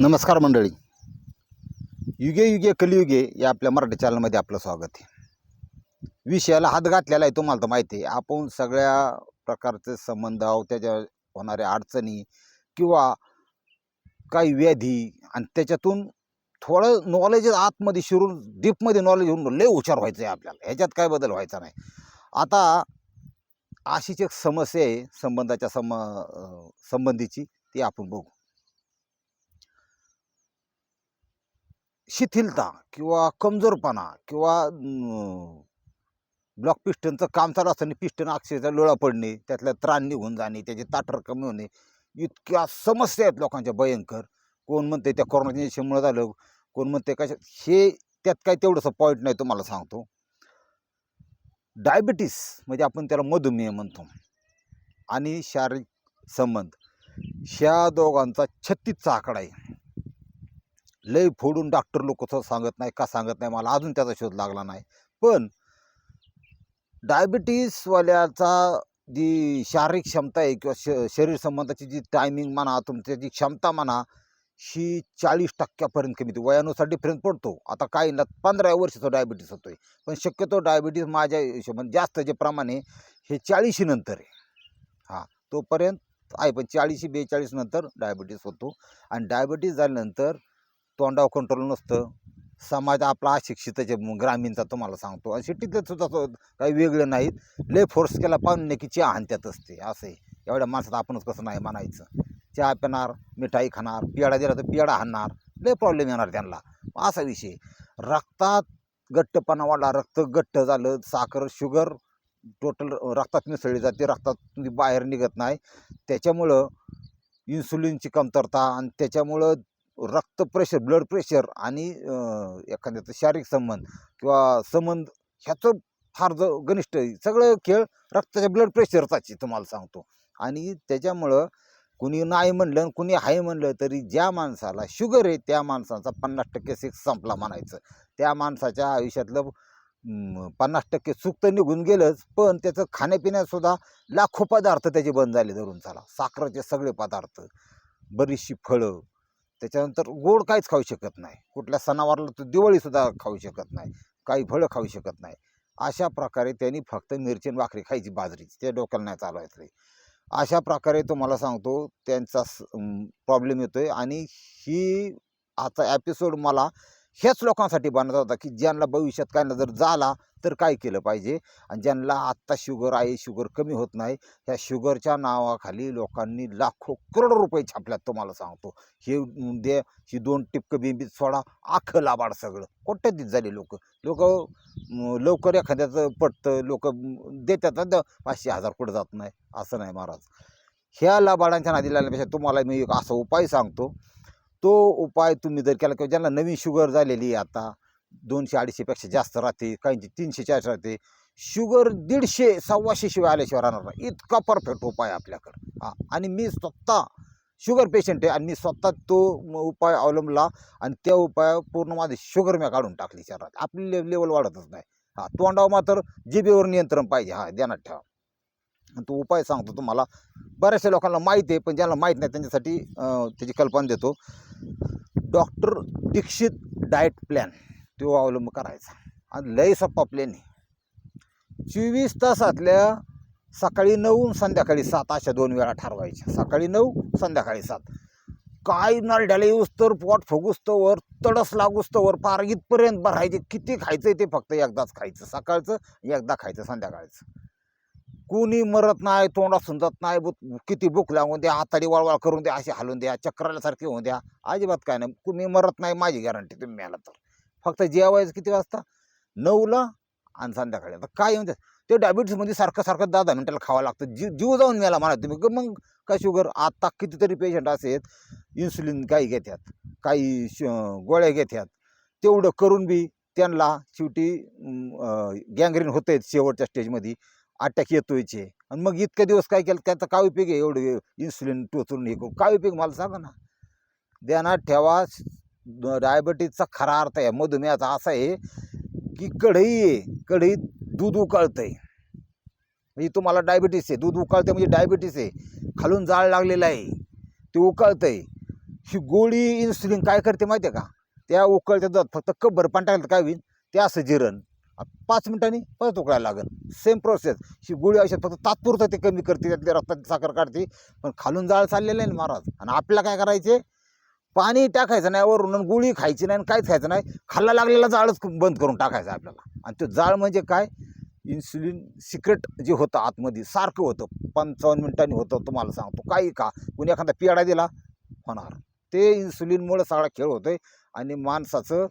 नमस्कार मंडळी. युगे युगे कलियुगे या आपल्या मराठी चॅनलमध्ये आपलं स्वागत आहे. विषयाला हात घातलेला आहे तुम्हाला तर माहिती आहे. आपण सगळ्या प्रकारचे संबंध आहोत त्याच्या होणाऱ्या अडचणी किंवा काही व्याधी आणि त्याच्यातून थोडं नॉलेज आतमध्ये शिरून डीपमध्ये नॉलेज होऊन लय हुशार व्हायचं आहे आपल्याला. ह्याच्यात काय बदल व्हायचा नाही. आता अशीच एक समस्या आहे संबंधाच्या सम संबंधीची ती आपण बघू. शिथिलता किंवा कमजोरपणा किंवा ब्लॉक पिस्टनचं काम चालू असताना पिस्टन अक्षरशः लोळा पडणे त्यातलं त्राण निघून जाणे त्याची ताटर कमी होणे इतक्या समस्या आहेत लोकांच्या भयंकर. कोण म्हणते त्या कोरोनाच्या इंजेक्शनमुळे झालं कोण म्हणते कशा हे त्यात काय तेवढंसं पॉईंट नाही तुम्हाला सांगतो. डायबिटीस म्हणजे आपण त्याला मधुमेह म्हणतो. आणि शारीरिक संबंध. ह्या दोघांचा छत्तीसचा आकडा आहे. लय फोडून डॉक्टर लोक सांगत नाही का सांगत नाही मला अजून त्याचा शोध लागला नाही. पण डायबिटीसवाल्याचा जी शारीरिक क्षमता आहे किंवा श शरीर संबंधाची जी टायमिंग म्हणा तुमची जी क्षमता म्हणा ही चाळीस टक्क्यापर्यंत कमी होती. वयानुसार डिफरन्स पडतो. आता काही ना पंधरा वर्षाचा डायबिटीस होतो आहे पण शक्यतो डायबिटीस माझ्या हिशोबाने जास्त जे प्रमाण आहे हे चाळीशी नंतर आहे. हां तोपर्यंत आहे पण चाळीशी बेचाळीस नंतर डायबिटीस होतो. आणि डायबिटीस झाल्यानंतर तोंडावर कंट्रोल नसतं. समाज आपला अशिक्षिताचे ग्रामीणचा तुम्हाला सांगतो. आणि सिटीतलं सुद्धा तो काही वेगळं नाहीत. लय फोर्स केला पाहुणे की चहा आणत्यात असते असं आहे. एवढ्या माणसात आपणच कसं नाही म्हणायचं. चहा पिणार मिठाई खाणार पियाडा दिला तर पियाडा हाणणार लय प्रॉब्लेम येणार त्यांना. असा विषय रक्तात गट्टपणा वाढला रक्त गट्ट झालं साखर शुगर टोटल रक्तात मिसळली जाते. रक्तात बाहेर निघत नाही. त्याच्यामुळं इन्सुलिनची कमतरता आणि त्याच्यामुळं रक्त प्रेशर ब्लड प्रेशर आणि एखाद्याचं शारीरिक संबंध किंवा संबंध ह्याचं फार ज घनिष्ठ आहे. सगळं खेळ रक्ताच्या ब्लड प्रेशरचाच तुम्हाला सांगतो. आणि त्याच्यामुळं कुणी नाही म्हणलं आणि कुणी आहे म्हणलं तरी ज्या माणसाला शुगर आहे त्या माणसाचा पन्नास टक्के सेक्स संपला म्हणायचं. त्या माणसाच्या आयुष्यातलं पन्नास टक्के सुख तर निघून गेलंच पण त्याचं खाण्यापिण्यातसुद्धा लाखो पदार्थ त्याचे बंद झाले धरून चला साखरेचे सगळे पदार्थ बरीचशी फळं त्याच्यानंतर गोड काहीच खाऊ शकत नाही. कुठल्या सणावारला तर दिवाळीसुद्धा खाऊ शकत नाही. काही फळं खाऊ शकत नाही. अशा प्रकारे त्यांनी फक्त मिरची भाकरी खायची बाजरीची. त्या डोक्याला नाही चालवायचं अशा प्रकारे तुम्हाला सांगतो त्यांचा प्रॉब्लेम येतो आहे आणि ही आता एपिसोड मला ह्याच लोकांसाठी बनवता होता की ज्यांना भविष्यात काय ना जर झाला तर काय केलं पाहिजे? आणि ज्यांना आत्ता शुगर आहे शुगर कमी होत नाही ह्या शुगरच्या नावाखाली लोकांनी लाखो करोड रुपये छापल्यात तुम्हाला सांगतो. हे दे ही दोन टिपकं बिंबीत सोडा आखं लाबाड सगळं. कोट्यातीत झाले लोक. लोक लवकर एखाद्याचं पटतं लोक देतात ना द- पाचशे हजार कुठं जात नाही असं नाही महाराज. ह्या लाबाडांच्या नादी लागण्यापेक्षा तुम्हाला मी एक असा उपाय सांगतो. तो उपाय तुम्ही जर केला किंवा ज्यांना नवीन शुगर झालेली आहे आता दोनशे अडीचशेपेक्षा जास्त राहते काहींची तीनशे चारशे राहते. शुगर दीडशे सव्वाशे शिवाय आल्याशिवाय राहणार नाही. इतका परफेक्ट उपाय आहे आपल्याकडं. हा आणि मी स्वतः शुगर पेशंट आहे आणि मी स्वतः तो उपाय अवलंबला आणि त्या उपाय पूर्ण माझी शुगर मी काढून टाकली शहरात आपली ले लेवल वाढतच नाही. हा तोंडावर मात्र जिभेवर नियंत्रण पाहिजे. हा ध्यानात ठेवा. आणि तो उपाय सांगतो तुम्हाला. बऱ्याचशा लोकांना माहीत आहे पण ज्यांना माहीत नाही त्यांच्यासाठी त्याची कल्पना देतो. डॉक्टर दीक्षित डाएट प्लॅन तो अवलंब करायचा. आणि लय सोपा प्लॅन चोवीस तासातल्या सकाळी नऊ संध्याकाळी सात अशा दोन वेळा ठरवायच्या. सकाळी नऊ संध्याकाळी सात. काय नरड्याला येऊस्तोवर पोट वर तडस लागुस्तोवर पार इथपर्यंत भरायचे. किती खायचं ते फक्त एकदाच खायचं. सकाळचं एकदा खायचं संध्याकाळचं. कोणी मरत नाही तोंडात सुंदत नाही बु किती भूक लागून द्या आताडी वळवळ करून द्या असे हलवून द्या चक्राल्यासारखे होऊन द्या. अजिबात काय नाही. कुणी मरत नाही माझी गॅरंटी तुम्ही मिळाला तर. फक्त जेवायचं किती वाजता? नऊला आणि संध्याकाळी. आता काय येऊन ते डायबिटीसमध्ये सारखं सारखं दहा दहा मिनटाला खावं लागतं. जीव जीव जाऊन मिळाला म्हणा तुम्ही. मग काय शुगर? आता कितीतरी पेशंट असे आहेत. इन्सुलिन काही घेतात काही श गोळ्या घेतात तेवढं करून बी त्यांना शेवटी गँग्रीन होत आहेत शेवटच्या स्टेजमध्ये अटॅक येतोयचे. आणि मग इतके दिवस काय केलं? त्याचा काय उपयोग आहे? एवढं इन्सुलिन टोचून हे करून. काय उपयोग? मला सांगा ना. ध्यानात ठेवा. डायबिटीजचा खरा अर्थ आहे मधुमेहाचा असा आहे की कढई आहे कढईत दूध उकळतंय. म्हणजे तुम्हाला डायबिटीस आहे दूध उकळते म्हणजे डायबिटीस आहे. खालून जाळ लागलेलं आहे ते उकळतंय. ही गोळी इन्सुलिन काय करते माहिती आहे का? त्या उकळत्या दुधात फक्त कब्बर पाणी टाकलं तर काय होईल? ते असं जिरण. पाच मिनिटांनी परत उकळायला लागेल. सेम प्रोसेस ही गोळी औषध फक्त तात्पुरतं ते कमी करते त्यातली रक्ताची साखर काढते. पण खालून जाळ चाललेलं आहे ना महाराज. आणि आपल्याला काय करायचे पाणी टाकायचं नाही वरून आणि गोळी खायची नाही आणि काहीच खायचं नाही. खाल्ला लागलेला जाळच बंद करून टाकायचं आपल्याला. आणि तो जाळ म्हणजे काय? इन्सुलिन सिक्रेट जे होतं आतमध्ये सारखं होतं. पंचावन्न मिनिटांनी होतं तुम्हाला सांगतो. काही का? कोणी एखादा पेढा दिला? होणार. ते इन्सुलिनमुळे सगळा खेळ होतोय आणि माणसाचं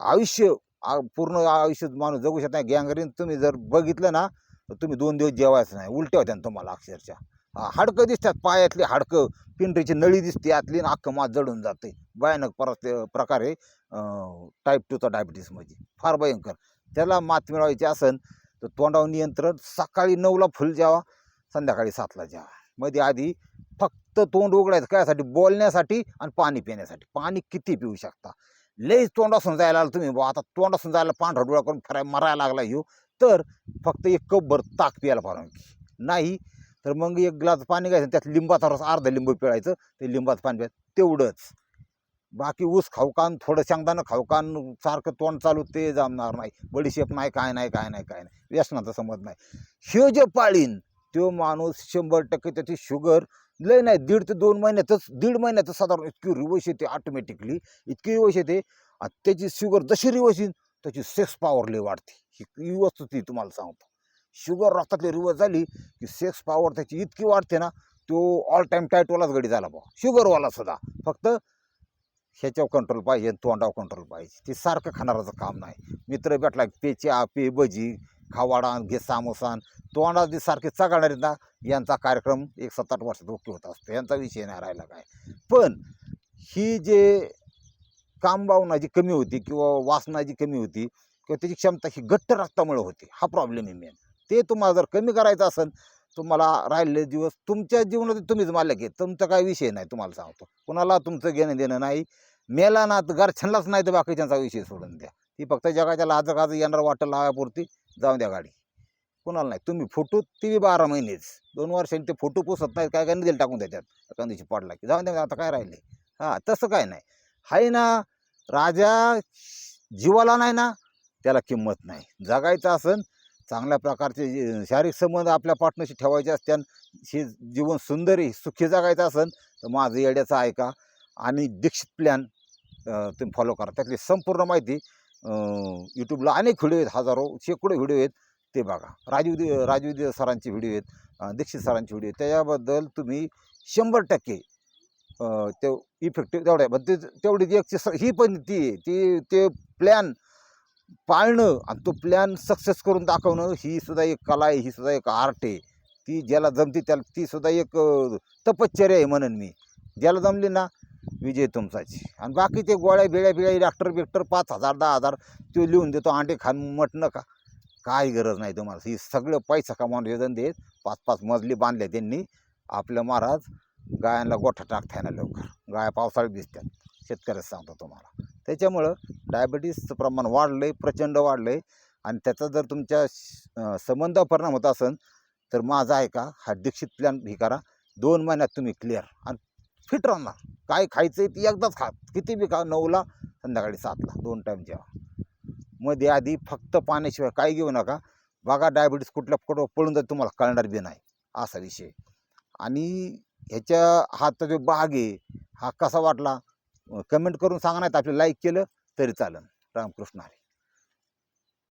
आयुष्य आ- पूर्ण आयुष्य माणूस जगू शकत नाही. गँगरीन तुम्ही जर बघितलं ना तर तुम्ही दोन दिवस जेवायचं नाही. उलट्या होत्या तुम्हाला अक्षरशः. हाडकं दिसतात पायातली हाडकं. पिंडरीची नळी दिसते आतली आणि अख्खं मात जडून जाते भयानक परत प्रकारे टाईप टूचा डायबिटीस म्हणजे फार भयंकर. त्याला मात मिळवायची असेल तर तोंडावर नियंत्रण सकाळी नऊला फुल जेवा संध्याकाळी सातला जेवा. मध्ये आधी फक्त तोंड उघडायचं. कायसाठी बोलण्यासाठी आणि पाणी पिण्यासाठी. पाणी किती पिऊ शकता? लईच तोंडासून जायला आलं तुम्ही. बुवा आता तोंडासून जायला पांढरा डोळा करून फराय मरायला लागला येऊ तर फक्त एक कपभर ताक प्यायला परवानगी नाही तर मग एक ग्लास पाणी घ्यायचं त्यात लिंबाचा रस अर्धा लिंबू पिळायचं. ते लिंबाचं पाणी प्यायचं तेवढंच. बाकी ऊस खाऊ कान थोडं शेंगदाणं खाऊ कान सारखं तोंड चालू ते जमणार नाही. बडीशेप नाही काय नाही काय नाही काय नाही. व्यसनाचा समज नाही. हे जे पाळीन तो माणूस शंभर टक्के त्याची शुगर लय नाही. दीड ते दोन महिन्यातच दीड महिन्यातच साधारण इतकी रिवर्स येते ऑटोमॅटिकली इतकी रिवर्स येते. आणि त्याची शुगर जशी रिवर्स येईल त्याची सेक्स पॉवर लय वाढते. ही ही वस्तू ती तुम्हाला सांगतो. शुगर रक्तातली रिवर्स झाली की सेक्स पॉवर त्याची इतकी वाढते ना तो ऑल टाईम टाईटवालाच गडी झाला बा शुगरवाला सुद्धा. फक्त ह्याच्यावर कंट्रोल पाहिजे आणि तोंडावर कंट्रोल पाहिजे. ते सारखं खाणाराचं काम नाही. मित्र भेटला पेच्या पे भजी खावाडा घे सामोसान तोंडात जे सारखे चगाणारे ना यांचा कार्यक्रम एक सात आठ वर्षात ओके होत असतो. यांचा विषय नाही राहिला काय. पण ही जे कामभावना जी कमी होती किंवा वासना जी कमी होती किंवा त्याची क्षमता ही घट्ट रक्तामुळे होती. हा प्रॉब्लेम आहे मेन ते तुम्हाला जर कमी करायचं असेल तुम्हाला राहिलेले दिवस तुमच्या जीवनात तुम्हीच मालक आहे. तुमचा काही विषय नाही तुम्हाला सांगतो. कुणाला तुमचं घेणं देणं नाही. मेला ना तर घरच्यांनाच नाही तर बाकीच्यांचा विषय सोडून द्या. ती फक्त जगाच्या लाज गाज येणार वाटं लावापुरती जाऊन द्या गाडी. कुणाला नाही. तुम्ही फोटो ती बी बारा महिनेच. दोन वर्षांनी ते फोटो पुसत नाहीत काय काय निधील टाकून देतात. एखाद दिवशी पडला की जाऊन द्या आता काय राहिले? हां तसं काय नाही. आहे ना राजा जीवाला नाही ना त्याला किंमत नाही. जगायचं असन चांगल्या प्रकारचे शारीरिक संबंध आपल्या पार्टनरशी ठेवायचे असत्यान हे जीवन सुंदरी सुखी जगायचं असेल तर माझं येड्याचं ऐका आणि दीक्षित प्लॅन तुम्ही फॉलो करा. त्यातली संपूर्ण माहिती यूट्यूबला अनेक व्हिडिओ आहेत हजारो शेकडो व्हिडिओ आहेत ते बघा. राजीव दे राजीव दे सरांचे व्हिडिओ आहेत दीक्षित सरांचे व्हिडिओ आहेत. त्याच्याबद्दल तुम्ही शंभर टक्के ते इफेक्टिव्ह तेवढ्या पण ते तेवढी एक स- ही पण ती ती ते प्लॅन पाळणं आणि तो प्लॅन सक्सेस करून दाखवणं ही सुद्धा एक कला आहे ही सुद्धा एक आर्ट आहे. ती ज्याला जमते त्याला ती सुद्धा एक तपश्चर्या आहे म्हणून मी. ज्याला जमली ना विजय तुमचाची. आणि बाकी ते गोळ्या बिळ्या बिळ्या डॉक्टर बिक्टर पाच हजार दहा हजार तो लिहून देतो अंडे खान मटणं का काय गरज नाही तुम्हाला. ही सगळं पैसा कमावून वेदन देत पाच पाच मजली बांधल्या त्यांनी. आपलं महाराज गायांना गोठा टाकता ना लवकर. गाया पावसाळ्यात दिसतात शेतकऱ्याच सांगतो तुम्हाला. त्याच्यामुळं डायबिटीसचं प्रमाण वाढलं आहे प्रचंड वाढलं आहे आणि त्याचा जर तुमच्या श- संबंधावर परिणाम होत असेल तर माझा आहे का हा दीक्षित प्लॅन हे करा. दोन महिन्यात तुम्ही क्लिअर आणि फिट राहणार. काय खायचं आहे ती एकदाच खा. किती बी खा नऊला संध्याकाळी सातला दोन टाईम जेवा. मध्ये आधी फक्त पाण्याशिवाय काही घेऊ नका. बघा डायबिटीस कुठल्या कुठं पळून जाईल तुम्हाला कळणार बी नाही. असा विषय. आणि ह्याच्या हातचा जो बाग आहे हा कसा वाटला? कमेंट करून सांगा नाहीत तर लाईक केलं तरी चालेल. रामकृष्ण हरी.